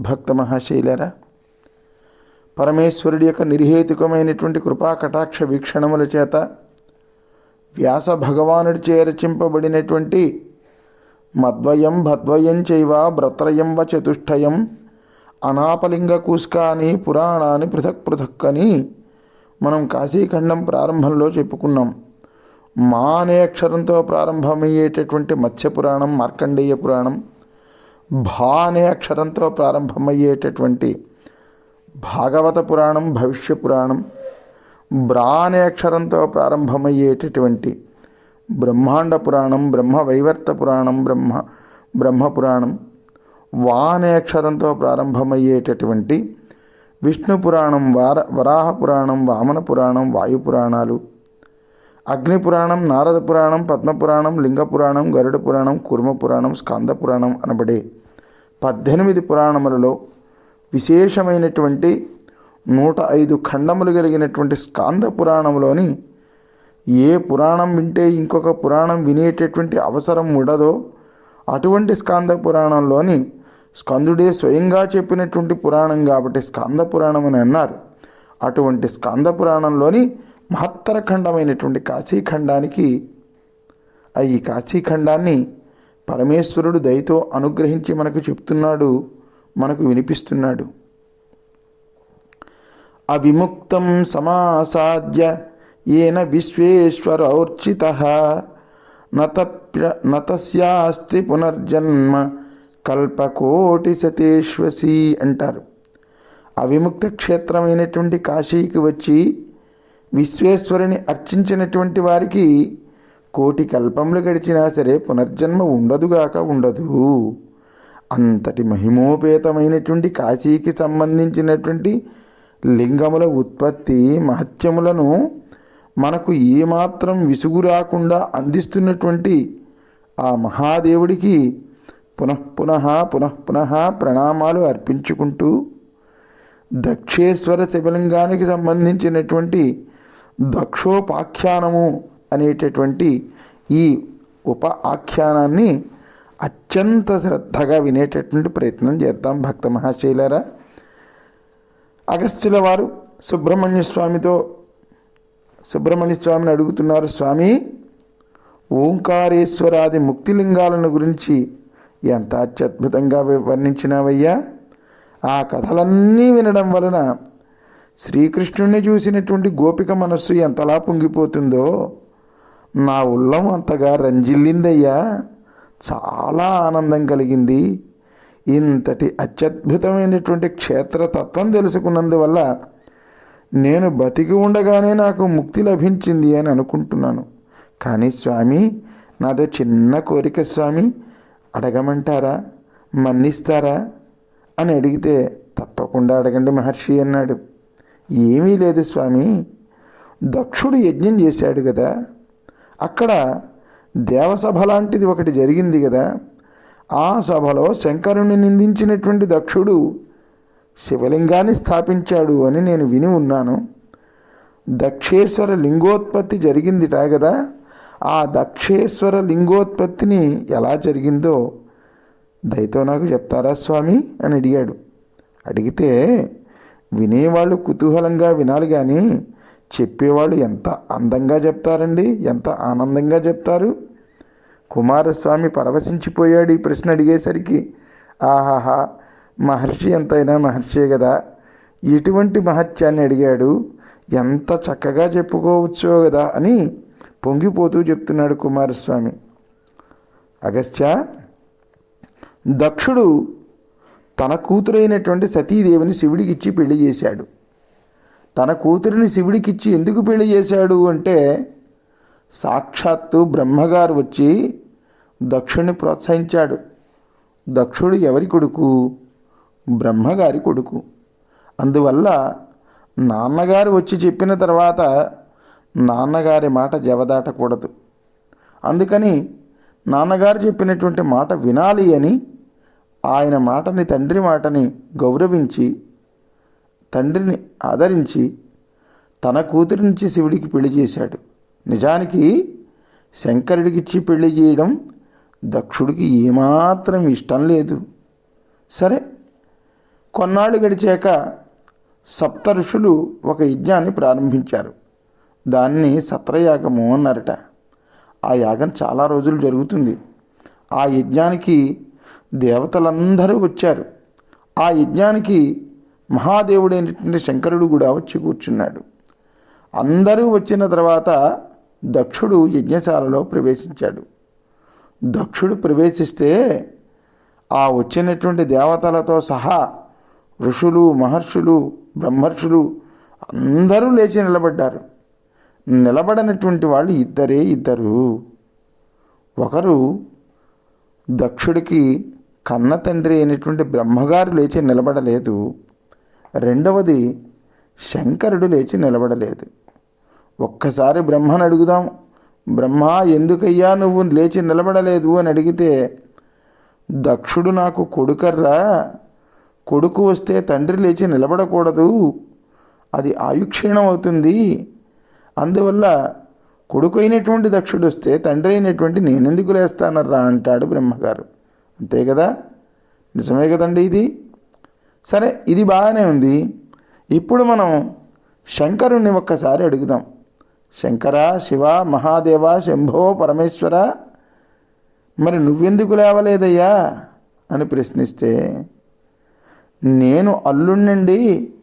భక్త మహాశైలరా పరమేశ్వరుడి యొక్క నిర్హేతుకమైనటువంటి కృపా కటాక్ష వీక్షణముల చేత వ్యాస భగవానుడి చేరచింపబడినటువంటి మద్వయం భద్వయం చైవ భ్రత్రయం వ చతుష్టయం అనాపలింగ కూస్కాని పురాణాన్ని పృథక్ పృథక్ అని మనం కాశీఖండం ప్రారంభంలో చెప్పుకున్నాం. మా అనే అక్షరంతో ప్రారంభమయ్యేటటువంటి మత్స్య పురాణం మార్కండేయ పురాణం భా అనే అక్షరంతో ప్రారంభమయ్యేటటువంటి భాగవత పురాణం భవిష్య పురాణం బ్రా అనే అక్షరంతో ప్రారంభమయ్యేటటువంటి బ్రహ్మాండ పురాణం బ్రహ్మ వైవర్త పురాణం బ్రహ్మ బ్రహ్మపురాణం వా అనే అక్షరంతో ప్రారంభమయ్యేటటువంటి విష్ణు పురాణం వార వరాహ పురాణం వామన పురాణం వాయుపురాణాలు అగ్ని పురాణం నారద పురాణం పద్మపురాణం లింగపురాణం గరుడ పురాణం కుర్మపురాణం స్కంద పురాణం అనబడే పద్దెనిమిది పురాణములలో విశేషమైనటువంటి నూట ఐదు ఖండములు కలిగినటువంటి స్కాంద పురాణంలోని ఏ పురాణం వింటే ఇంకొక పురాణం వినేటటువంటి అవసరం ఉండదో అటువంటి స్కాంద పురాణంలోని స్కందుడే స్వయంగా చెప్పినటువంటి పురాణం కాబట్టి స్కంద పురాణం అని అన్నారు. అటువంటి స్కంద పురాణంలోని మహత్తర ఖండమైనటువంటి కాశీఖండానికి ఈ కాశీఖండాన్ని పరమేశ్వరుడు దయతో అనుగ్రహించి మనకు చెప్తున్నాడు మనకు వినిపిస్తున్నాడు. అవిముక్తం సమాసాద్య ఏన విశ్వేశ్వరౌర్చిత నతప్య నతస్యాస్తి పునర్జన్మ కల్పకోటి సతేశ్వసి అంటారు. అవిముక్త క్షేత్రమైనటువంటి కాశీకి వచ్చి విశ్వేశ్వరుని అర్చించినటువంటి వారికి కోటి కల్పములు గడిచినా సరే పునర్జన్మ ఉండదుగాక ఉండదు. అంతటి మహిమోపేతమైనటువంటి కాశీకి సంబంధించినటువంటి లింగముల ఉత్పత్తి మహత్యములను మనకు ఏమాత్రం విసుగు రాకుండా అందిస్తున్నటువంటి ఆ మహాదేవుడికి పునఃపునః పునఃపునః ప్రణామాలు అర్పించుకుంటూ దక్షేశ్వర శివలింగానికి సంబంధించినటువంటి దక్షోపాఖ్యానము అనేటటువంటి ఈ ఉప ఆఖ్యానాన్ని అత్యంత శ్రద్ధగా వినేటటువంటి ప్రయత్నం చేద్దాం భక్త మహాశైలారా. అగస్త్యుల వారు సుబ్రహ్మణ్య స్వామితో సుబ్రహ్మణ్య స్వామిని అడుగుతున్నారు స్వామి ఓంకారేశ్వరాది ముక్తిలింగాలను గురించి ఎంత అత్యద్భుతంగా వర్ణించినావయ్యా? ఆ కథలన్నీ వినడం వలన శ్రీకృష్ణుణ్ణి చూసినటువంటి గోపిక మనస్సు ఎంతలా పొంగిపోతుందో నా ఉల్లం అంతగా రంజిల్లిందయ్యా. చాలా ఆనందం కలిగింది. ఇంతటి అత్యద్భుతమైనటువంటి క్షేత్రతత్వం తెలుసుకున్నందువల్ల నేను బతికి ఉండగానే నాకు ముక్తి లభించింది అని అనుకుంటున్నాను. కానీ స్వామి నాదో చిన్న కోరిక స్వామి అడగమంటారా? మన్నిస్తారా? అని అడిగితే తప్పకుండా అడగండి మహర్షి అన్నాడు. ఏమీ లేదు స్వామి. దక్షుడు యజ్ఞం చేశాడు కదా. అక్కడ దేవసభ లాంటిది ఒకటి జరిగింది కదా ఆ సభలో శంకరుని నిందించినటువంటి దక్షుడు శివలింగాన్ని స్థాపించాడు అని నేను విని ఉన్నాను. దక్షేశ్వర లింగోత్పత్తి జరిగిందిట కదా ఆ దక్షేశ్వర లింగోత్పత్తిని ఎలా జరిగిందో దయతో నాకు చెప్తారా స్వామి అని అడిగాడు. అడిగితే వినేవాళ్ళు కుతూహలంగా వినాలి కానీ చెప్పేవాళ్ళు ఎంత అందంగా చెప్తారండి? ఎంత ఆనందంగా చెప్తారు? కుమారస్వామి పరవశించిపోయాడు ఈ ప్రశ్న అడిగేసరికి ఆహాహా మహర్షి ఎంతైనా మహర్షే కదా ఎటువంటి మహత్యాన్ని అడిగాడు. ఎంత చక్కగా చెప్పుకోవచ్చో కదా అని పొంగిపోతూ చెప్తున్నాడు కుమారస్వామి. అగస్త్య దక్షుడు తన కూతురైనటువంటి సతీదేవిని శివుడికిచ్చి పెళ్ళి చేశాడు. తన కూతురిని శివుడికిచ్చి ఎందుకు పెళ్ళి చేశాడు అంటే సాక్షాత్తు బ్రహ్మగారు వచ్చి దక్షుణ్ణి ప్రోత్సహించాడు. దక్షుడు ఎవరి కొడుకు? బ్రహ్మగారి కొడుకు. అందువల్ల నాన్నగారు వచ్చి చెప్పిన తర్వాత నాన్నగారి మాట జవదాటకూడదు. అందుకని నాన్నగారు చెప్పినటువంటి మాట వినాలి అని ఆయన మాటని తండ్రి మాటని గౌరవించి తండ్రిని ఆదరించి తన కూతురి నుంచి శివుడికి పెళ్ళి చేశాడు. నిజానికి శంకరుడికిచ్చి పెళ్ళి చేయడం దక్షుడికి ఏమాత్రం ఇష్టం లేదు. సరే కొన్నాళ్ళు గడిచాక సప్త ఋషులు ఒక యజ్ఞాన్ని ప్రారంభించారు. దాన్ని సత్రయాగము అన్నారట. ఆ యాగం చాలా రోజులు జరుగుతుంది. ఆ యజ్ఞానికి దేవతలందరూ వచ్చారు. ఆ యజ్ఞానికి మహాదేవుడైనటువంటి శంకరుడు కూడా వచ్చి కూర్చున్నాడు. అందరూ వచ్చిన తర్వాత దక్షుడు యజ్ఞశాలలో ప్రవేశించాడు. దక్షుడు ప్రవేశిస్తే ఆ వచ్చినటువంటి దేవతలతో సహా ఋషులు మహర్షులు బ్రహ్మర్షులు అందరూ లేచి నిలబడ్డారు. నిలబడినటువంటి వాళ్ళు ఇద్దరే ఇద్దరు. ఒకరు దక్షుడికి కన్న తండ్రి అయినటువంటి బ్రహ్మగారు లేచి నిలబడలేదు. రెండవది శంకరుడు లేచి నిలబడలేదు. ఒక్కసారి బ్రహ్మను అడుగుదాం బ్రహ్మ ఎందుకయ్యా నువ్వు లేచి నిలబడలేదు? అని అడిగితే దక్షుడు నాకు కొడుకర్రా కొడుకు వస్తే తండ్రి లేచి నిలబడకూడదు అది ఆయుక్షీణం అవుతుంది. అందువల్ల కొడుకు అయినటువంటి దక్షుడు వస్తే తండ్రి అయినటువంటి నేనెందుకు లేస్తానర్రా? అంటాడు బ్రహ్మగారు. అంతే కదా? నిజమే కదండి ఇది? సరే ఇది బాగానే ఉంది. ఇప్పుడు మనం శంకరుణ్ణి ఒక్కసారి అడుగుదాం. శంకర శివ మహాదేవ శంభో పరమేశ్వర మరి నువ్వెందుకు లేవలేదయ్యా? అని ప్రశ్నిస్తే నేను అల్లుణ్ణండి.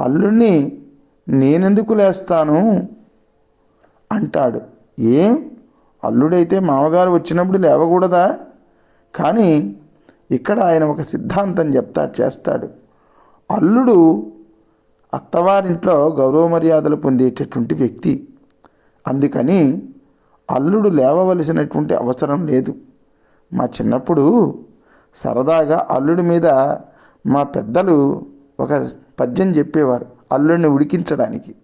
అల్లుణ్ణి నేనెందుకు లేస్తాను? అంటాడు. ఏం? అల్లుడైతే మామగారు వచ్చినప్పుడు లేవకూడదా? కానీ ఇక్కడ ఆయన ఒక సిద్ధాంతం చెప్తాడు చేస్తాడు. అల్లుడు అత్తవారింట్లో గౌరవ మర్యాదలు పొందేటటువంటి వ్యక్తి. అందుకని అల్లుడు లేవవలసినటువంటి అవసరం లేదు. మా చిన్నప్పుడు సరదాగా అల్లుడి మీద మా పెద్దలు ఒక పద్యం చెప్పేవారు అల్లుడిని ఉడికించడానికి.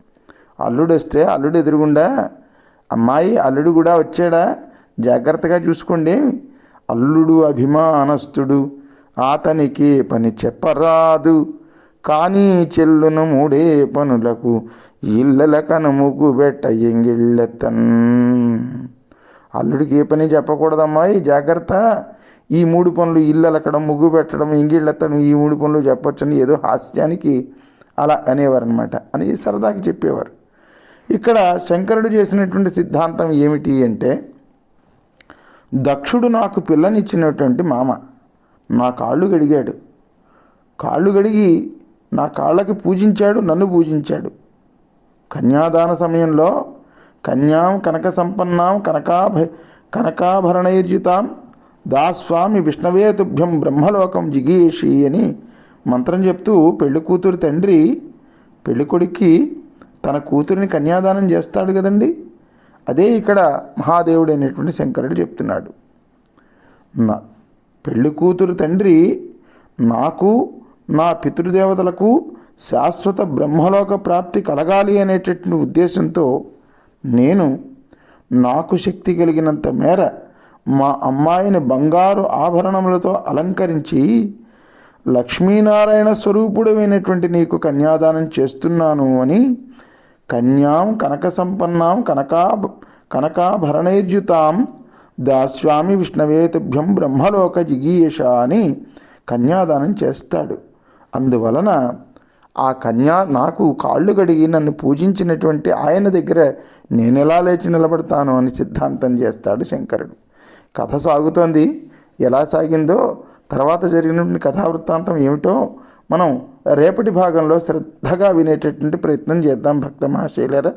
అల్లుడు వస్తే అల్లుడు ఎదురుగుండా అమ్మాయి అల్లుడు కూడా వచ్చాడా? జాగ్రత్తగా చూసుకోండి అల్లుడు అభిమానస్తుడు అతనికి పని చెప్పరాదు. కానీ చెల్లును మూడే పనులకు ఇళ్ళల కనుముకు బెట్ట ఎంగిళ్ళెత్తన్. అల్లుడికి ఏ పని చెప్పకూడదమ్మాయి జాగ్రత్త. ఈ మూడు పనులు ఇల్లు అలకడం ముగ్గు పెట్టడం ఇంగిళ్ళెత్తడం ఈ మూడు పనులు చెప్పొచ్చని ఏదో హాస్యానికి అలా అనేవారు అనమాట అని సరదాకి చెప్పేవారు. ఇక్కడ శంకరుడు చేసినటువంటి సిద్ధాంతం ఏమిటి అంటే దక్షుడు నాకు పిల్లనిచ్చినటువంటి మామ. నా కాళ్ళు గడిగాడు. కాళ్ళు గడిగి నా కాళ్ళకి పూజించాడు నన్ను పూజించాడు. కన్యాదాన సమయంలో కన్యాం కనక సంపన్నాం కనకాభ కనకాభరణైర్యుతాం దాస్వామి విష్ణవే తుభ్యం బ్రహ్మలోకం జిగీషి అని మంత్రం చెప్తూ పెళ్ళి కూతురు తండ్రి పెళ్ళికొడుక్కి తన కూతురిని కన్యాదానం చేస్తాడు కదండీ. అదే ఇక్కడ మహాదేవుడు అనేటువంటి శంకరుడు చెప్తున్నాడు. నా పెళ్ళి కూతురు తండ్రి నాకు నా పితృదేవతలకు శాశ్వత బ్రహ్మలోక ప్రాప్తి కలగాలి అనేటటువంటి ఉద్దేశంతో నేను నాకు శక్తి కలిగినంత మేర మా అమ్మాయిని బంగారు ఆభరణములతో అలంకరించి లక్ష్మీనారాయణ స్వరూపుడమైనటువంటి నీకు కన్యాదానం చేస్తున్నాను అని కన్యాం కనక సంపన్నాం కనకా కనకాభరణైర్యుతాం దాస్వామి విష్ణవేతుభ్యం బ్రహ్మలోక జిగీయష అని కన్యాదానం చేస్తాడు. అందువలన ఆ కన్యా నాకు కాళ్ళు కడిగి నన్ను పూజించినటువంటి ఆయన దగ్గర నేను ఎలా లేచి నిలబడతాను అని సిద్ధాంతం చేస్తాడు శంకరుడు. కథ సాగుతోంది. ఎలా సాగిందో తర్వాత జరిగినటువంటి కథావృత్తాంతం ఏమిటో మనం రేపటి భాగంలో శ్రద్ధగా వినేటటువంటి ప్రయత్నం చేద్దాం భక్త మహాశైలరా.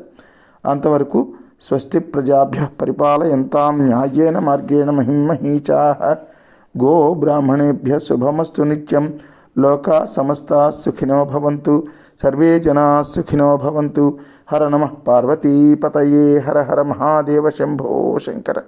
అంతవరకు స్వస్తి ప్రజాభ్య పరిపాలయంతాం న్యాయేన మార్గేణ మహిమహీచా. గో బ్రాహ్మణేభ్య శుభమస్తు నిత్యం. లోకా సమస్త సుఖినో భవంతు. సర్వే జనా సుఖినో భవంతు. హర నమ పార్వతీపతయే హర హర మహాదేవ శంభో శంకర.